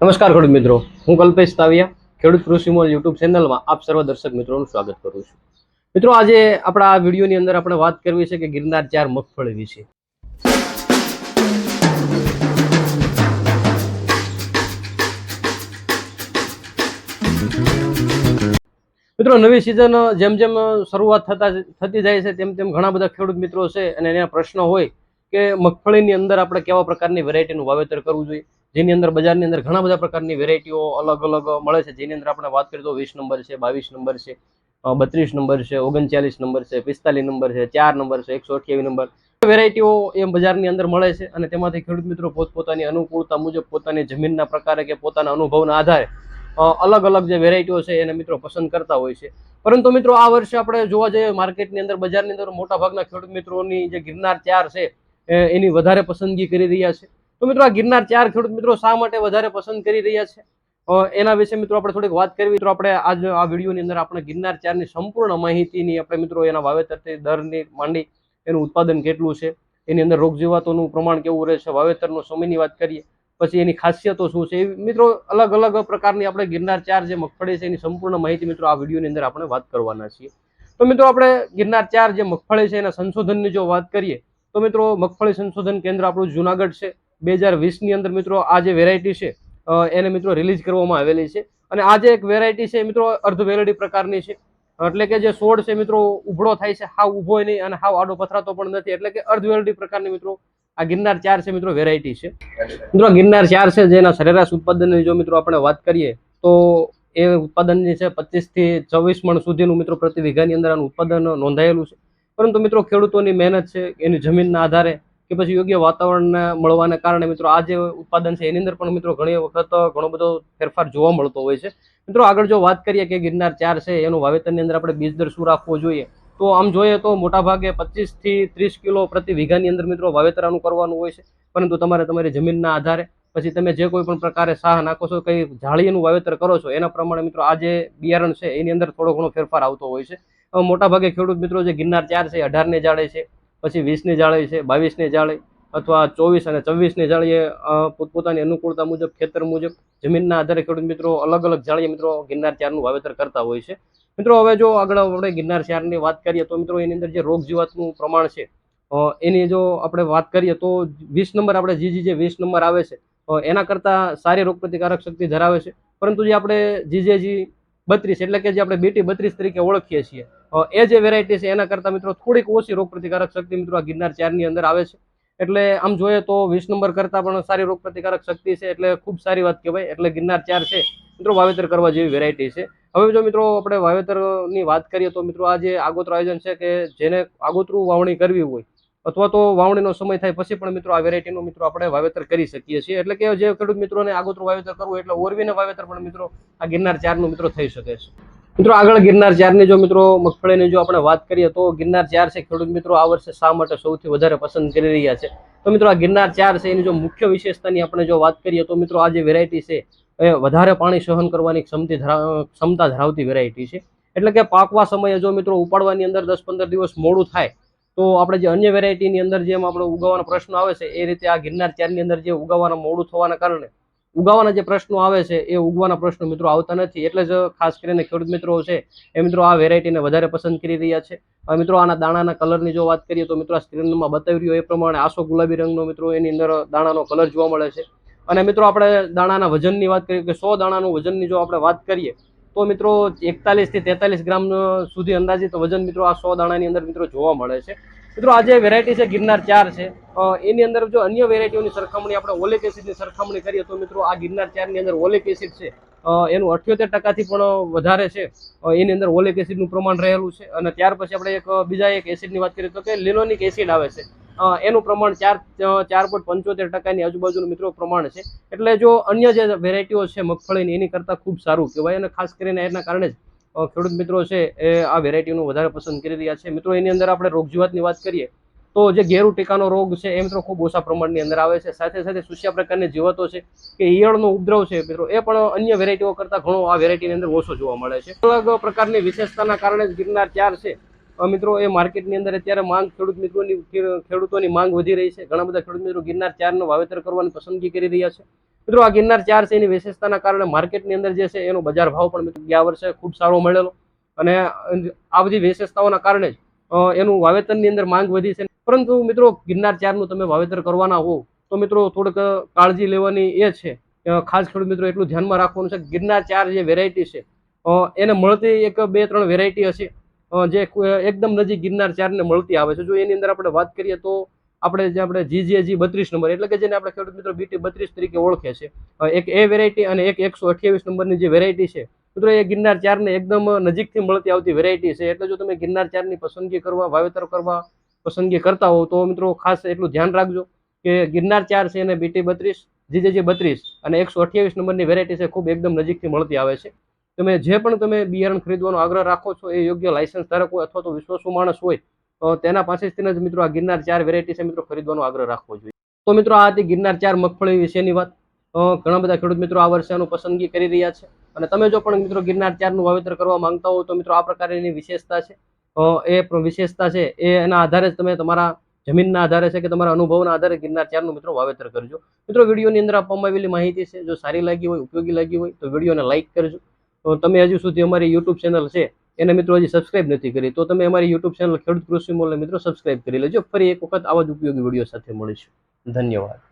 નમસ્કાર ખેડૂત મિત્રો. હું કલ્પેશ તાવિયા, ખેડૂત કૃષિ મોલ યુટ્યુબ ચેનલમાં આપ સર્વ દર્શક મિત્રોનું સ્વાગત કરું છું. મિત્રો, આજે આપણા આ વિડીયોની અંદર આપણે વાત કરવી છે કે ગિરનાર ચાર મગફળી વિશે. મિત્રો, નવી સિઝન જેમ જેમ શરૂઆત થતા થતી જાય છે, તેમ તેમ ઘણા બધા ખેડૂત મિત્રો છે અને એના પ્રશ્ન હોય કે મગફળીની અંદર આપણે કેવા પ્રકારની વેરાયટીનું વાવેતર કરવું જોઈએ? જેની અંદર બજારની અંદર ઘણા બધા પ્રકારની વેરાયટીઓ અલગ અલગ મળે છે. જેની અંદર આપણે વાત કરીએ તો વીસ નંબર છે, બાવીસ નંબર છે બત્રીસ નંબર છે, ઓગણચાલીસ નંબર છે, પિસ્તાલીસ નંબર છે, ચાર નંબર છે, એકસો અઠ્યાવીસ નંબર. વેરાયટીઓ એ બજારની અંદર મળે છે અને તેમાંથી ખેડૂત મિત્રો પોતપોતાની અનુકૂળતા મુજબ પોતાની જમીનના પ્રકારે કે પોતાના અનુભવના આધારે અલગ અલગ જે વેરાયટીઓ છે એને મિત્રો પસંદ કરતા હોય છે. પરંતુ મિત્રો આ વર્ષે આપણે જોવા જઈએ માર્કેટની અંદર બજારની અંદર મોટા ભાગના ખેડૂત મિત્રોની જે ગિરનાર ચાર છે એની વધારે પસંદગી કરી રહ્યા છે. તો મિત્રો આ ગિરનાર ચાર ખેડૂત મિત્રો શા માટે વધારે પસંદ કરી રહ્યા છે? એના વિશે મિત્રો આપણે થોડીક વાત કરવી. મિત્રો આપણે આજ આ વિડીયોની અંદર આપણે ગિરનાર ચારની સંપૂર્ણ માહિતીની આપણે મિત્રો એના વાવેતરથી દરની માંડી એનું ઉત્પાદન કેટલું છે? એની અંદર રોગ જીવાતોનું પ્રમાણ કેવું રહે છે? વાવેતરનો સમયની વાત કરીએ. પછી એની ખાસિયતો શું છે? એ મિત્રો અલગ અલગ પ્રકારની આપણે ગિરનાર ચાર જે મગફળી છે એની સંપૂર્ણ માહિતી મિત્રો આ વિડીયોની અંદર આપણે વાત કરવાના છીએ. તો મિત્રો આપણે ગિરનાર ચાર જે મગફળી છે એના સંશોધનની જો વાત કરીએ, તો મિત્રો મગફળી સંશોધન કેન્દ્ર આપણું જુનાગઢ છે. બે હજાર વીસની અંદર મિત્રો આ જે વેરાયટી છે એને મિત્રો રિલીઝ કરવામાં આવેલી છે. અને આ જે એક વેરાયટી છે મિત્રો અર્ધ વેલડી પ્રકારની છે. એટલે કે જે છોડ છે મિત્રો ઉભળો થાય છે, હાવ ઊભો નહીં અને હાવ આડો પથરાતો પણ નથી. એટલે કે અર્ધ વેલડી પ્રકારની મિત્રો આ ગિરનાર ચાર છે મિત્રો વેરાયટી છે. મિત્રો ગિરનાર ચાર છે જેના સરેરાશ ઉત્પાદનની જો મિત્રો આપણે વાત કરીએ, તો એ ઉત્પાદન છે પચીસથી ચોવીસ મણ સુધીનું મિત્રો પ્રતિ વીઘાની અંદર આનું ઉત્પાદન નોંધાયેલું છે. પરંતુ મિત્રો ખેડૂતોની મહેનત છે, એની જમીનના આધારે કે પછી યોગ્ય વાતાવરણ મળવાને કારણે મિત્રો આ જે ઉત્પાદન છે, એની અંદર પણ મિત્રો ઘણી વખત ઘણો બધો ફેરફાર જોવા મળતો હોય છે. મિત્રો આગળ જો વાત કરીએ કે ગિરનાર ચાર છે, એનું વાવેતરની અંદર આપણે બીજ દર શું રાખવો જોઈએ? તો આમ જોઈએ તો મોટાભાગે પચીસથી ત્રીસ કિલો પ્રતિ વીઘાની અંદર મિત્રો વાવેતરાનું કરવાનું હોય છે. પરંતુ તમારે તમારી જમીનના આધારે પછી તમે જે કોઈ પણ પ્રકારે સાહ નાખો છો, કઈ જાળીનું વાવેતર કરો છો, એના પ્રમાણે મિત્રો આ જે બિયારણ છે, એની અંદર થોડો ઘણો ફેરફાર આવતો હોય છે. મોટાભાગે ખેડૂત મિત્રો જે ગિરનાર ચાર છે અઢારને જાળે છે. પછી વીસની જાળી છે, બાવીસની જાળી અથવા ચોવીસ અને છવ્વીસની જાળીએ પોતપોતાની અનુકૂળતા મુજબ, ખેતર મુજબ, જમીનના આધારે ખેડૂત મિત્રો અલગ અલગ જાળીએ મિત્રો ગિરનાર ચારનું વાવેતર કરતા હોય છે. મિત્રો હવે જો આગળ આપણે ગિરનાર ચારની વાત કરીએ તો મિત્રો એની અંદર જે રોગ જીવાતનું પ્રમાણ છે એની જો આપણે વાત કરીએ તો વીસ નંબર આપણે જીજી જે વીસ નંબર આવે છે એના કરતાં સારી રોગ પ્રતિકારક શક્તિ ધરાવે છે. પરંતુ જે આપણે જીજેજી બત્રીસ એટલે કે જે આપણે બીટી બત્રીસ તરીકે ઓળખીએ છીએ એ જે વેરાયટી છે, એના કરતાં મિત્રો થોડીક ઓછી રોગ પ્રતિકારક શક્તિ મિત્રો આ ગિરનાર ચારની અંદર આવે છે. એટલે આમ જોઈએ તો વીસ નંબર કરતાં પણ સારી રોગ પ્રતિકારક શક્તિ છે, એટલે ખૂબ સારી વાત કહેવાય. એટલે ગિરનાર ચાર છે, મિત્રો વાવેતર કરવા જેવી વેરાયટી છે. હવે જો મિત્રો આપણે વાવેતરની વાત કરીએ તો મિત્રો આ જે આગોતરું આયોજન છે કે જેને આગોતરું વાવણી કરવી હોય અથવા તો વાવણીનો સમય થાય પછી પણ મિત્રો આ વેરાયટીનું મિત્રો આપણે વાવેતર કરી શકીએ છીએ. એટલે કે જે ખેડૂત મિત્રોને આગોતરું વાવેતર કરવું એટલે ઓરવીને વાવેતર પણ મિત્રો આ ગિરનાર ચારનું મિત્રો થઈ શકે છે. મિત્રો, આગળ ગિરનાર ચારની જો મિત્રો મગફળીની જો આપણે વાત કરીએ તો ગિરનાર ચાર છે, ખેડૂત મિત્રો આ વર્ષે શા માટે સૌથી વધારે પસંદ કરી રહ્યા છે? તો મિત્રો, આ ગિરનાર ચાર છે, એની જો મુખ્ય વિશેષતાની આપણે જો વાત કરીએ તો મિત્રો, આ જે વેરાયટી છે, એ વધારે પાણી સહન કરવાની ક્ષમતી ક્ષમતા ધરાવતી વેરાયટી છે. એટલે કે પાકવા સમયે જો મિત્રો ઉપાડવાની અંદર દસ પંદર દિવસ મોડું થાય, તો આપણે જે અન્ય વેરાયટીની અંદર જેમ આપણે ઉગાવવાનો પ્રશ્ન આવે છે, એ રીતે આ ગિરનાર ચારની અંદર જે ઉગાવવાના મોડું થવાના કારણે ઉગાવવાના જે પ્રશ્નો આવે છે, એ ઉગવાના પ્રશ્નો મિત્રો આવતા નથી. એટલે જ ખાસ કરીને ખેડૂત મિત્રો છે, એ મિત્રો આ વેરાયટીને વધારે પસંદ કરી રહ્યા છે. હવે મિત્રો આના દાણાના કલરની જો વાત કરીએ તો મિત્રો આ સ્ક્રીનમાં બતાવી રહ્યો એ પ્રમાણે આસો ગુલાબી રંગનો મિત્રો એની અંદર દાણાનો કલર જોવા મળે છે. અને મિત્રો આપણે દાણાના વજનની વાત કરીએ કે સો દાણાનું વજનની જો આપણે વાત કરીએ, તો મિત્રો એકતાલીસથી તેતાલીસ ગ્રામ સુધી અંદાજિત વજન મિત્રો આ સો દાણાની અંદર મિત્રો જોવા મળે છે. મિત્રો, આ જે વેરાયટી છે, ગિરનાર ચાર છે એની અંદર જો અન્ય વેરાયટીઓની સરખામણી આપણે ઓલિક એસિડની સરખામણી કરીએ તો મિત્રો, આ ગિરનાર ચારની અંદર ઓલિક એસિડ છે. એનું અઠ્યોતેર ટકાથી પણ વધારે છે. એની અંદર ઓલિક એસિડનું પ્રમાણ રહેલું છે. અને ત્યાર પછી આપણે એક, બીજા એક એસિડની વાત કરીએ તો કે લિનોનિક એસિડ આવે છે. એનું પ્રમાણ ચાર ચાર પોઈન્ટ પંચોતેર ટકાની આજુબાજુનું મિત્રો પ્રમાણ છે. એટલે જો અન્ય જે વેરાયટીઓ છે, મગફળીની, એની કરતાં ખૂબ સારું કહેવાય. અને ખાસ કરીને એના કારણે જ ખેડૂત મિત્રો છે, એ આ વેરાયટીનું વધારે પસંદ કરી રહ્યા છે. મિત્રો, એની અંદર આપણે રોગજીવાતની વાત કરીએ, તો જે ઘેરુ ટીકાનો રોગ છે, એ મિત્રો ખૂબ ઓછા પ્રમાણની અંદર આવે છે. સાથે સાથે સુસ્યા પ્રકારની જીવાતો છે, કે ઈયળનો ઉપદ્રવ છે, મિત્રો, એ પણ અન્ય વેરાયટીઓ કરતાં ઘણો આ વેરાયટીની અંદર ઓછો જોવા મળે છે. અલગ પ્રકારની વિશેષતાના કારણે જ ગિરનાર ચાર છે. મિત્રો, એ માર્કેટની અંદર અત્યારે માંગ ખેડૂત મિત્રોની ખેડૂતોની માંગ વધી રહી છે. ઘણા બધા ખેડૂત મિત્રો ગિરનાર ચારનું વાવેતર કરવાની પસંદગી કરી રહ્યા છે. મિત્રો, આ ગિરનાર ચાર છે, એની વિશેષતાના કારણે માર્કેટની અંદર જે છે, એનો બજાર ભાવ પણ ગયા વર્ષે ખૂબ સારો મળેલો. અને આ બધી વિશેષતાઓના કારણે જ એનું વાવેતરની અંદર માંગ વધી છે. પરંતુ મિત્રો, ગિરનાર ચારનું તમે વાવેતર કરવાના હો તો મિત્રો, થોડીક કાળજી લેવાની એ છે. ખાસ ખેડૂત મિત્રો, એટલું ધ્યાનમાં રાખવાનું છે ગિરનાર ચાર જે વેરાયટી છે એને મળતી એક બે ત્રણ વેરાયટી હશે. જે એકદમ નજીક ગિરનાર ચારને મળતી આવે છે. જો એની અંદર આપણે વાત કરીએ તો આપણે જે આપણે જીજીજી બત્રીસ નંબર, એટલે કે જેને આપણે ખેડૂત મિત્રો બીટી બત્રીસ તરીકે ઓળખે છે. એક એ વેરાયટી અને એક એકસો અઠ્યાવીસ નંબરની જે વેરાયટી છે, મિત્રો એ ગિરનાર ચારને એકદમ નજીકથી મળતી આવતી વેરાયટી છે. એટલે જો તમે ગિરનાર ચારની પસંદગી કરવા, વાવેતર કરવા પસંદગી કરતા હો, તો મિત્રો ખાસ એટલું ધ્યાન રાખજો કે ગિરનાર ચાર છે અને બીટી બત્રીસ જીજેજી બત્રીસ અને એકસો અઠ્યાવીસ નંબરની વેરાયટી છે ખૂબ એકદમ નજીકથી મળતી આવે છે. તમે જે પણ તમે બિયારણ ખરીદવાનો આગ્રહ રાખો છો, એ યોગ્ય લાયસન્સ ધારક હોય અથવા તો વિશ્વાસુ માણસ હોય તેના પાસેથી જ મિત્રો આ ગિરનાર ચાર વેરાયટી છે મિત્રો ખરીદવાનો આગ્રહ રાખવો જોઈએ. તો મિત્રો આ હતી ગિરનાર ચાર મગફળી વિશેની વાત. ઘણા બધા ખેડૂત મિત્રો આ વર્ષે આનું પસંદગી કરી રહ્યા છે. અને તમે જો પણ મિત્રો ગિરનાર ચારનું વાવેતર કરવા માંગતા હો તો મિત્રો આ પ્રકારની વિશેષતા છે. એ વિશેષતા છે, એ એના આધારે તમે તમારા જમીનના આધારે છે કે તમારા અનુભવના આધારે ગિરનાર ચારનું મિત્રો વાવેતર કરજો. મિત્રો વિડીયોની અંદર આપવામાં આવેલી માહિતી છે, જો સારી લાગી હોય, ઉપયોગી લાગી હોય તો વિડીયોને લાઇક કરજો. તમે હજુ સુધી અમારી યુટ્યુબ ચેનલ છે એને મિત્રો હજી સબસ્ક્રાઇબ નથી કરી, તો તમે અમારી યુટ્યુબ ચેનલ ખેડૂત કૃષિ મોલને મિત્રો સબસ્ક્રાઇબ કરી લેજો. ફરી એક વખત આવા જ ઉપયોગી વીડિયો સાથે મળીશું. ધન્યવાદ.